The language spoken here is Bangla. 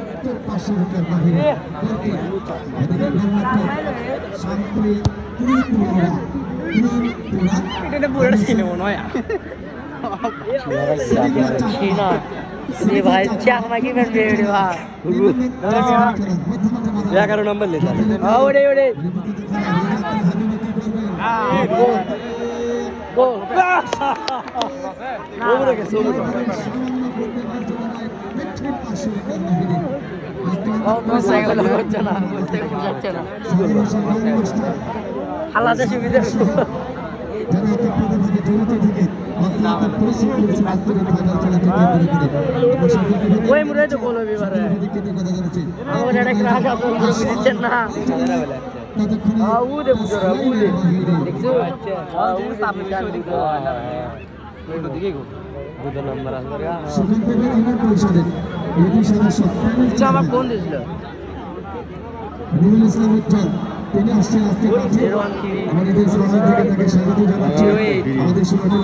উত্তর পাশে হতে বাহিরে শান্তি লেখা ওরে ওরে গোল ওপরে গেছে ওপরে সাইকেল হচ্ছে না বলতে যাচ্ছে না হালাতে সুবিধা ওই মুরে তো বলো এবারে। আমার এটা ক্রাশ আছে বুঝছেন না। উ দে বুঝো দেখছ? হ্যাঁ সামনে যান ওটা দিকে গো দুটো নম্বর আসবে সেখান থেকে ইউনিয়ন পরিষদের ইউপি সদস্য আচ্ছা আমার কোন দিছিল নুরুল ইসলাম উজ্জ্বল। তিনি আসছেন আজকে আমাদের দেশ থেকে তাকে স্বাগত জানাচ্ছি। আমাদের সমাজে